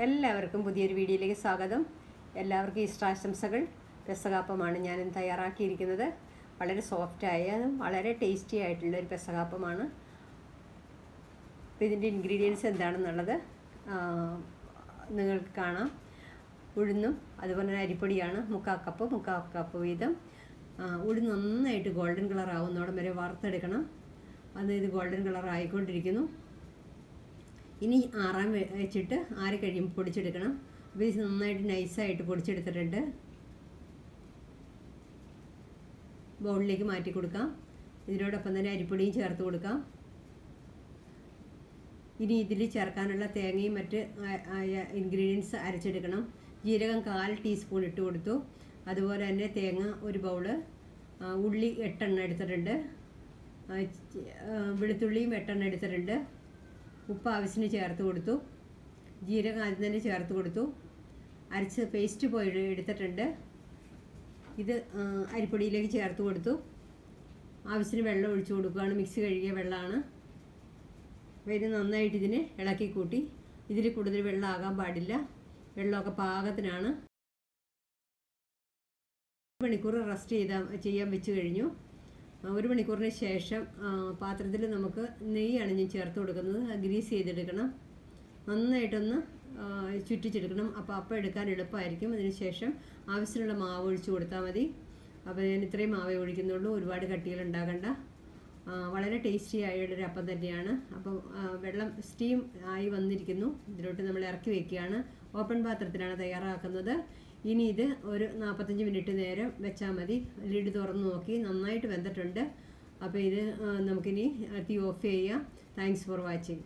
എല്ലാവർക്കും പുതിയൊരു വീഡിയോയിലേക്ക് സ്വാഗതം. എല്ലാവർക്കും ഇഷ്ടാശംസകൾ. പെസകാപ്പമാണ് ഞാൻ തയ്യാറാക്കിയിരിക്കുന്നത്. വളരെ സോഫ്റ്റായ വളരെ ടേസ്റ്റി ആയിട്ടുള്ള ഒരു പെസകാപ്പമാണ്. അപ്പോൾ ഇതിന്റെ ഇൻഗ്രീഡിയൻസ് എന്താണെന്നുള്ളത് നിങ്ങൾക്ക് കാണാം. ഉഴുന്നും അതുപോലെ തന്നെ അരിപ്പൊടിയാണ്. മുക്കാൽ കപ്പ് മുക്കാൽ കപ്പ് വീതം. ഉഴുന്ന് നന്നായിട്ട് ഗോൾഡൻ കളർ ആവുന്നോടം വരെ വറുത്തെടുക്കണം. അത് ഇത് ഗോൾഡൻ കളർ ആയിക്കൊണ്ടിരിക്കുന്നു. ഇനി ആറാൻ വെച്ചിട്ട് ആറി കഴിയുമ്പോൾ പൊടിച്ചെടുക്കണം. അപ്പോൾ ഇത് നന്നായിട്ട് നൈസായിട്ട് പൊടിച്ചെടുത്തിട്ടുണ്ട്. ബൗളിലേക്ക് മാറ്റി കൊടുക്കാം. ഇതിനോടൊപ്പം തന്നെ അരിപ്പൊടിയും ചേർത്ത് കൊടുക്കാം. ഇനി ഇതിൽ ചേർക്കാനുള്ള തേങ്ങയും മറ്റ് ഇൻഗ്രീഡിയൻസ് അരച്ചെടുക്കണം. ജീരകം കാൽ ടീസ്പൂൺ ഇട്ട് കൊടുത്തു. അതുപോലെ തന്നെ തേങ്ങ ഒരു ബൗൾ ഉള്ളി എട്ടെണ്ണം എടുത്തിട്ടുണ്ട്. വെളുത്തുള്ളിയും എട്ടെണ്ണം എടുത്തിട്ടുണ്ട്. ഉപ്പ് ആവശ്യത്തിന് ചേർത്ത് കൊടുത്തു. ജീരകം ആദ്യം തന്നെ ചേർത്ത് കൊടുത്തു. അരച്ച് പേസ്റ്റ് പോയി എടുത്തിട്ടുണ്ട്. ഇത് അരിപ്പൊടിയിലേക്ക് ചേർത്ത് കൊടുത്തു. ആവശ്യത്തിന് വെള്ളം ഒഴിച്ചു കൊടുക്കുകയാണ്. മിക്സി കഴുകിയ വെള്ളമാണ്. അപ്പോൾ ഇത് നന്നായിട്ട് ഇതിനെ ഇളക്കി കൂട്ടി. ഇതിൽ കൂടുതൽ വെള്ളം ആകാൻ പാടില്ല. വെള്ളമൊക്കെ പാകത്തിനാണ്. മണിക്കൂർ റെസ്റ്റ് ചെയ്താൽ ചെയ്യാൻ വെച്ച് കഴിഞ്ഞു. ഒരു മണിക്കൂറിന് ശേഷം പാത്രത്തിൽ നമുക്ക് നെയ്യാണ് ഞാൻ ചേർത്ത് കൊടുക്കുന്നത് ഗ്രീസ് ചെയ്തെടുക്കണം. നന്നായിട്ടൊന്ന് ചുറ്റിച്ചെടുക്കണം. അപ്പോൾ അപ്പം എടുക്കാൻ എളുപ്പമായിരിക്കും. അതിനുശേഷം ആവശ്യത്തിനുള്ള മാവ് ഒഴിച്ചു കൊടുത്താൽ മതി. അപ്പോൾ ഞാൻ ഇത്രയും മാവേ ഒഴിക്കുന്നുള്ളൂ. ഒരുപാട് കട്ടികൾ ഉണ്ടാകണ്ട. വളരെ ടേസ്റ്റി ആയുള്ളൊരു അപ്പം തന്നെയാണ്. അപ്പം വെള്ളം സ്റ്റീം ആയി വന്നിരിക്കുന്നു. ഇതിലോട്ട് നമ്മൾ ഇറക്കി വെക്കുകയാണ്. ഓപ്പൺ പാത്രത്തിലാണ് തയ്യാറാക്കുന്നത്. ഇനി ഇത് ഒരു നാൽപ്പത്തഞ്ച് മിനിറ്റ് നേരം വെച്ചാൽ മതി. ലിഡ് തുറന്ന് നോക്കി. നന്നായിട്ട് വെന്തിട്ടുണ്ട്. അപ്പോൾ ഇത് നമുക്കിനി തീ ഓഫ് ചെയ്യാം. Thanks for watching